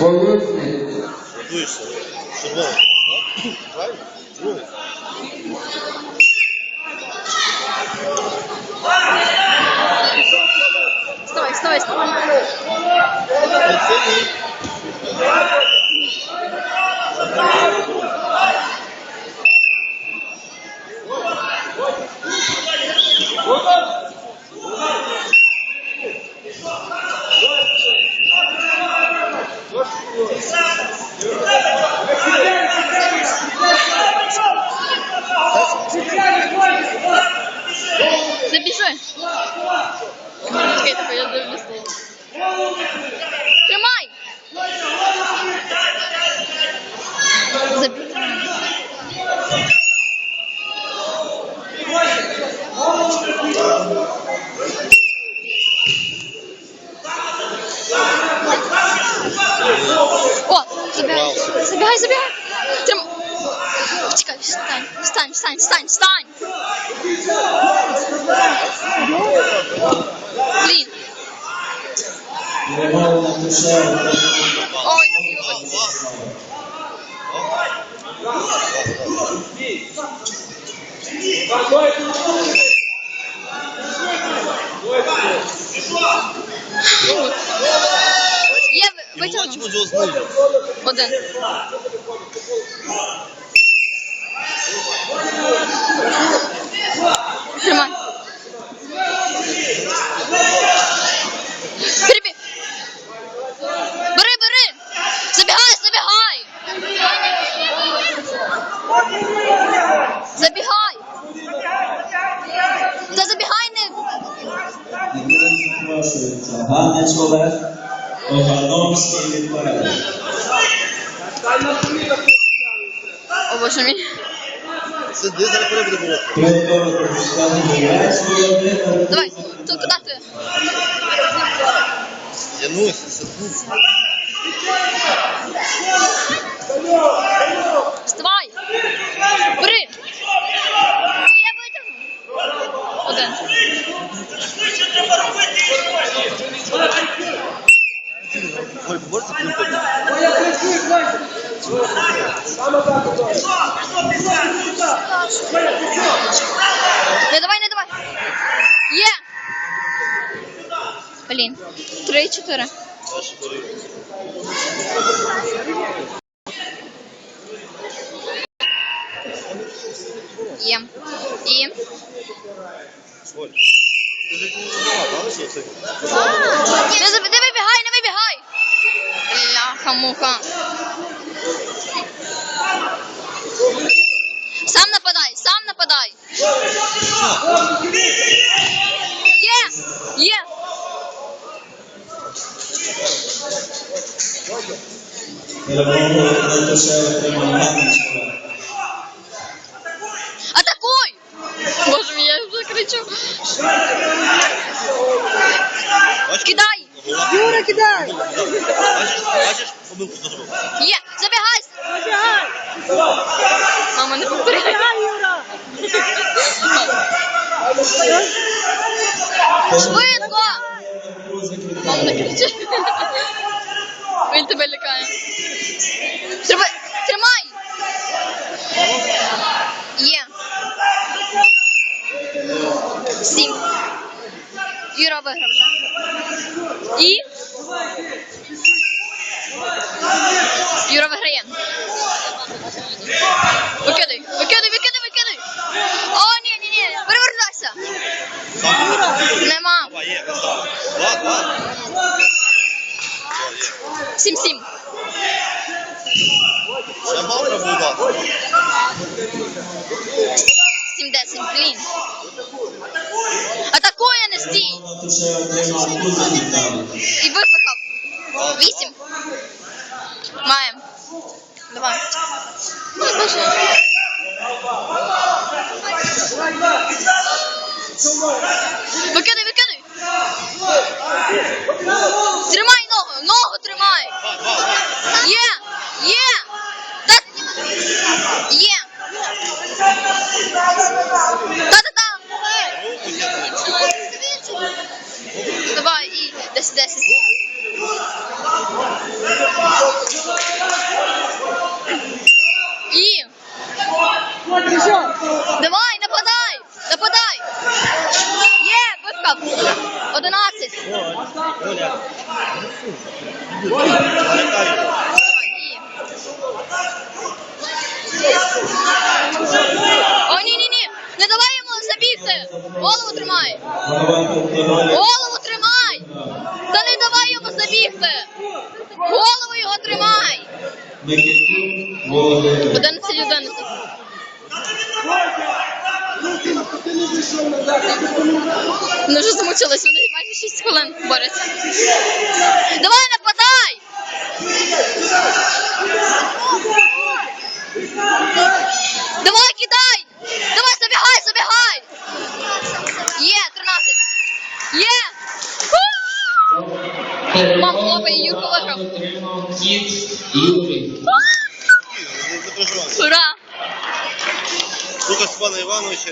Колюсник. Готуєшся. Червоний. Правильно? Забіжи. Чекай, так я дивлюсь. Тримай! Забіжи. О, забігай, забігай, забігай. Трим... Чекай, встань, встань, встань, встань, встань. Блін. Ой, І витягнув. бачимо його знизу. Один. Тримай. Перебіг. Бери, бери. Забігай, забігай. Забігай. Та забігай не. Єдине запрошується. Ганець Олег. Огановський Михайло. О, боже мій. Сиди, зараз пере буде було. Приготовити Руслан Гуляць Давай, тут куди ти? Янусь, сиди. Вставай! Бери! Є витягнув! Один. Ой, можете плюнути? Не давай, не давай! Є! Блін. Три, чотири. Є. І. Оль. Ти ж не знала, правда, що це? Не, заб- не вибігай, не вибігай! Бляха-муха. Сам нападай, сам нападай. Є! Є! Тушева отримав Ганець Олег. Атакуй! Боже мій, я вже кричу. Кидай! Юра, кидай! Бачиш, помилку зробив. Є! Забігай! Мама, не повторяй. Швидко! Мама, не кричи. І Юра виграє. Викидай, викидай, викидай, викидай. О, ні, ні, ні, перевертайся. Нема. Сім-сім. Ще мало буде. 8-10, блін. Атакує не стій. І випихав. 8. Маємо. Давай. Ну, боже. О, ні, ні, ні. Не давай йому забігти. Голову тримай. Голову тримай. Та не давай йому забігти. Голову його тримай. Микитюк Володимир. 11 11. Вони вже замучились, вони майже 6 хвилин борються. Давай нападай! Давай кидай! Давай забігай, забігай! Є, 13! Є! Мам, хлопай, Юрко виграв. Рука Степана Івановича.